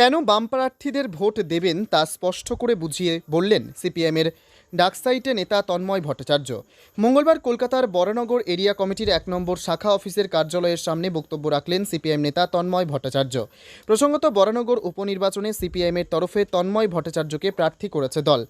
কেন বাম প্রার্থীদের ভোট দেবেন তা স্পষ্ট করে বুঝিয়ে বললেন সিপিএমের ডাকসাইটে নেতা তন্ময় ভট্টাচার্য। মঙ্গলবার কলকাতার বরানগর এরিয়া কমিটির এক নম্বর শাখা অফিসের কার্যালয়ের সামনে বক্তব্য রাখলেন সিপিএম নেতা তন্ময় ভট্টাচার্য। প্রসঙ্গত বরানগর উপনির্বাচনে সিপিএমের তরফে তন্ময় ভট্টাচার্যকে প্রার্থী করেছে দল।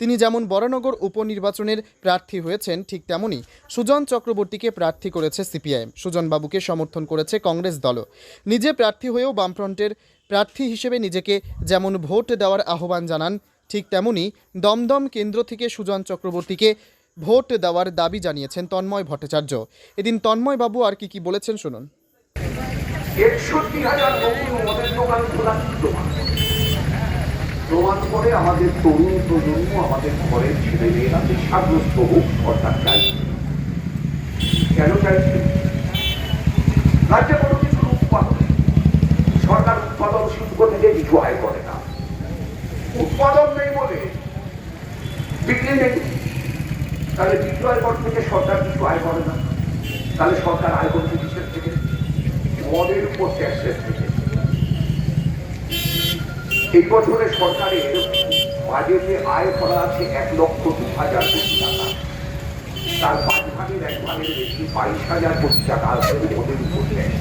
তিনি যেমন বরানগর উপনির্বাচনের প্রার্থী হয়েছেন ঠিক তেমনই সুজন চক্রবর্তীকে প্রার্থী করেছে সিপিআইএম সুজনবাবুকে সমর্থন করেছে কংগ্রেস দলও। নিজে প্রার্থী হয়েও বামফ্রন্টের প্রার্থী হিসেবে নিজেকে যেমন ভোট দেওয়ার আহ্বান জানান, ঠিক তেমনি দমদম কেন্দ্র থেকে সুজন চক্রবর্তীকে ভোট দেওয়ার দাবি জানিয়েছেন তন্ময় ভট্টাচার্য। এদিন তন্ময় বাবু আর কি কি বলেছেন শুনুন। প্রমাণ। করে আমাদের তরুণ প্রজন্ম আমাদের ঘরের ছেলে মেয়েরা হোক কেন চাইছে রাজ্যে কোনো কিছু উৎপাদন নেই। সরকার উৎপাদন শিল্প থেকে কিছু আয় করে না উৎপাদন নেই বলে বিক্রি নেই তাহলে বিক্রয় কর থেকে সরকার কিছু আয় করে না। তাহলে সরকার আয় করছে কিসের থেকে? মদের উপর ট্যাক্সের থেকে। এই বছরে সরকারের বাজেটে আয় করা আছে এক লক্ষ দু হাজার কোটি টাকা। তার পাঁচ ভাগের এক ভাগের বেশি বাইশ হাজার কোটি টাকা আছে মদের উপর ট্যাক্স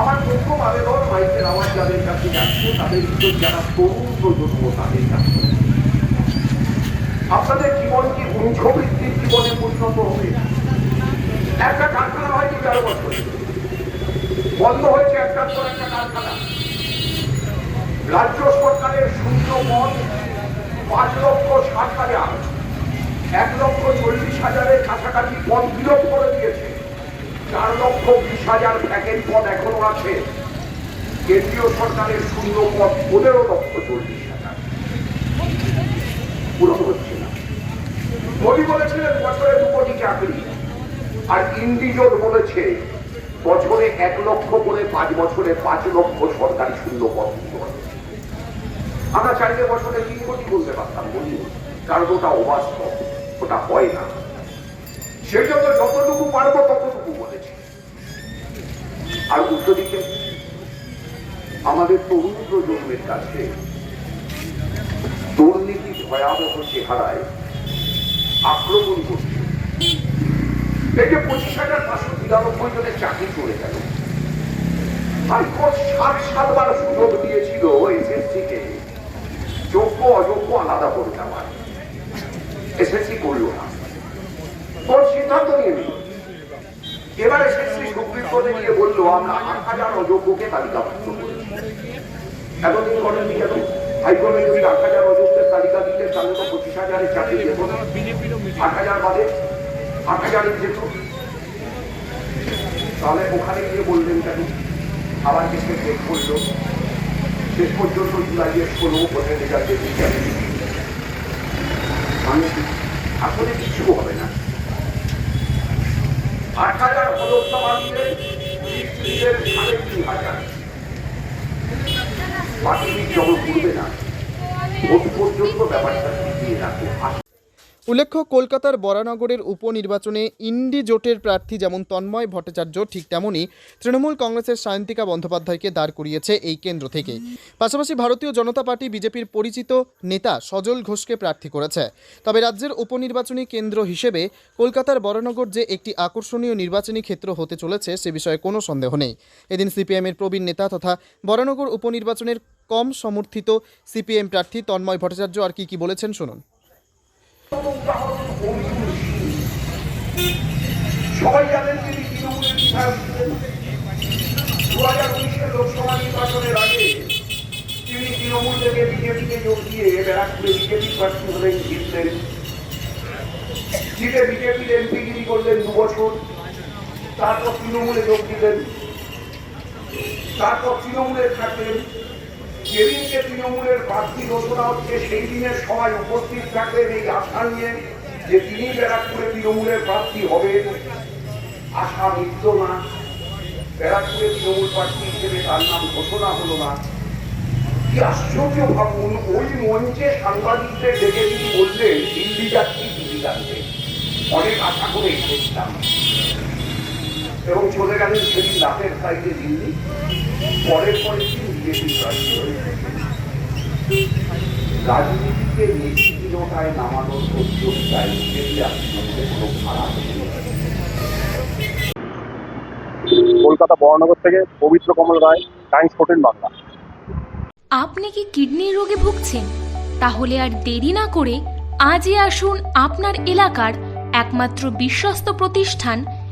আমার প্রথম আবেদন মাইকের আমার যাদের কাছে যাচ্ছে, তাদের যারা তরুণ প্রজন্ম, তাদের কাছে। আপনাদের জীবন কি বৃদ্ধির জীবনে পরিণত হবে একটা কারখানা হয়নি তেরো বছর। বন্ধ হয়েছে একটার পর একটা কারখানা। রাজ্য সরকারের শূন্য পদ পাঁচ লক্ষ ষাট হাজার। এক লক্ষ চল্লিশ হাজারের কাছাকাছি পদ বিলোপ করে দিয়েছে। চার লক্ষ বিশ হাজার প্যাকেট পদ এখনও আছে। কেন্দ্রীয় সরকারের শূন্য পদ পনেরো লক্ষ চল্লিশ হাজার পূরণ হচ্ছে না মোদী বলেছিলেন বছরে দু কোটি চাকরি আর ইন্ডিজোট বলেছে, বছরে এক লক্ষ করে পাঁচ বছরে পাঁচ লক্ষ সরকারি শূন্য পদ। আমরা চাইলে বছরে তিন কোটি বলতে পারতাম, বলি, কারণ ওটা অবাস্তব, ওটা হয় না। সেই জন্য যতটুকু পারব ততটুকু বলেছি। আর উল্টো দিকে, আমাদের তরুণ প্রজন্মের কাছে দুর্নীতি ভয়াবহ চেহারায় আক্রমণ করছে। এই যে পঁচিশ হাজার পাঁচশো তিরানব্বই জনের চাকরি চলে গেল। হাইকোর্ট সাত সাতবার সুযোগ দিয়েছিল এসএসসি কে যোগ্য, অযোগ্য আলাদা করে দেওয়ার। এসএসসি করল না। কোন সিদ্ধান্ত নিয়ে নিল? এবার এসএসসি সুপ্রিম কোর্টে গিয়ে বলল, আমরা আট হাজার অযোগ্যকে তালিকাভুক্ত করেছি। এতদিন করেননি কেন হাইকোর্টে যদি আট হাজার অযোগ্যের তালিকা দিতে, তাহলে তো পঁচিশ হাজারের চাকরি না। আট হাজার বাদে আট হাজারের যেত তাহলে ওখানে গিয়ে বললেন কেন? আবার কেসে চেক করল। শেষ পর্যন্ত জুলাইয়ের ষোলো ভোটের রেজাল্টে মানে আসলে কিছু হবে না। আট হাজার পদোত্তমা দিলে সাড়ে তিন হাজার। বাকি যখন করবে না। ভোট পর্যন্ত ব্যাপারটা টিকিয়ে রাখবে উল্লেখ্য, কলকাতার বরানগরের উপনির্বাচনে ইন্ডি জোটের প্রার্থী যেমন তন্ময় ভট্টাচার্য ঠিক তেমনই তৃণমূল কংগ্রেসের সায়ন্তিকা বন্দ্যোপাধ্যায়কে দাঁড় করিয়েছে এই কেন্দ্র থেকে। পাশাপাশি ভারতীয় জনতা পার্টি বিজেপির পরিচিত নেতা সজল ঘোষকে প্রার্থী করেছে। তবে রাজ্যের উপনির্বাচনী কেন্দ্র হিসেবে কলকাতার বরানগর যে একটি আকর্ষণীয় নির্বাচনী ক্ষেত্র হতে চলেছে সে বিষয়ে কোনো সন্দেহ নেই। এদিন সিপিএমের প্রবীণ নেতা তথা বরানগর উপনির্বাচনের কম সমর্থিত সিপিএম প্রার্থী তন্ময় ভট্টাচার্য আর কি কি বলেছেন, শুনুন। তৃণমূল যোগ দিয়ে ব্যারাকপুরে বিজেপি প্রার্থী হলেন জিতলেন জিতে বিজেপির এমপিগিরি করলেন তারপর তৃণমূলে যোগ দিলেন। তারপর তৃণমূলের থাকলেন যেদিনকে তৃণমূলের প্রার্থী ঘোষণা হচ্ছে, সেই দিনের সবাই উপস্থিত থাকলেন এই আশা নিয়ে যে তিনি ব্যারাকপুরে তৃণমূলের প্রার্থী হবে আশা মিটল না। ব্যারাকপুরে তৃণমূল প্রার্থী হিসেবে তার নাম ঘোষণা হলো না। কি আশ্চর্য ভাবুন, ওই মঞ্চে সাংবাদিকদের ডেকে তিনি বললেন, দিল্লি যাচ্ছি দিল্লি যাচ্ছে অনেক আশা করে এসেছিলাম এবং চলে গেলেন সেদিন রাতের ফ্লাইটে দিল্লি পরের পরের দিন বিজেপি রাজনীতিকে নীতিহীনতায় নামানোর উদ্যোগটাই সেটা মধ্যে কোনো খারাপ কলকাতা বরানগর থেকে পবিত্র কমল রায় টাইমস ফোর্টিন বাংলা। আপনি কি কিডনির রোগে ভুগছেন? তাহলে আর দেরি না করে আজই আসুন আপনার এলাকার একমাত্র বিশ্বস্ত প্রতিষ্ঠান